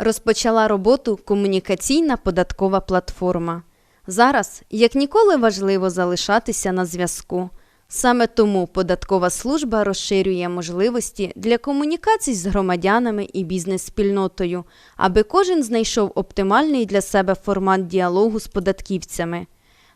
Розпочала роботу комунікаційна податкова платформа. Зараз, як ніколи, важливо залишатися на зв'язку. Саме тому податкова служба розширює можливості для комунікацій з громадянами і бізнес-спільнотою, аби кожен знайшов оптимальний для себе формат діалогу з податківцями.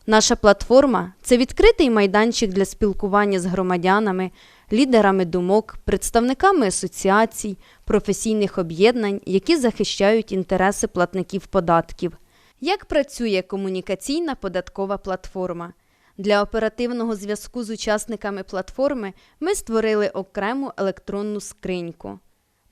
Наша платформа це відкритий майданчик для спілкування з громадянами, лідерами думок, представниками асоціацій, професійних об'єднань, які захищають інтереси платників податків. Як працює комунікаційна податкова платформа? Для оперативного зв'язку з учасниками платформи ми створили окрему електронну скриньку.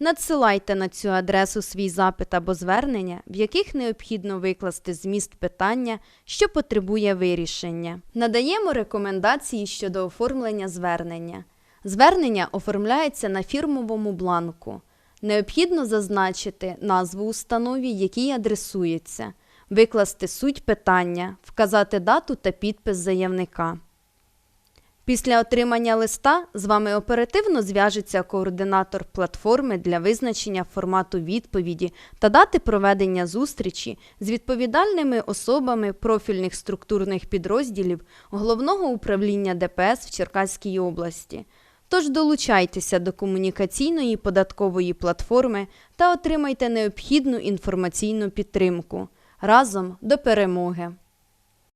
Надсилайте на цю адресу свій запит або звернення, в яких необхідно викласти зміст питання, що потребує вирішення. Надаємо рекомендації щодо оформлення звернення. Звернення оформляється на фірмовому бланку. Необхідно зазначити назву установі, якій адресується, викласти суть питання, вказати дату та підпис заявника. Після отримання листа з вами оперативно зв'яжеться координатор платформи для визначення формату відповіді та дати проведення зустрічі з відповідальними особами профільних структурних підрозділів Головного управління ДПС в Черкаській області. Тож долучайтеся до комунікаційної податкової платформи та отримайте необхідну інформаційну підтримку. Разом до перемоги!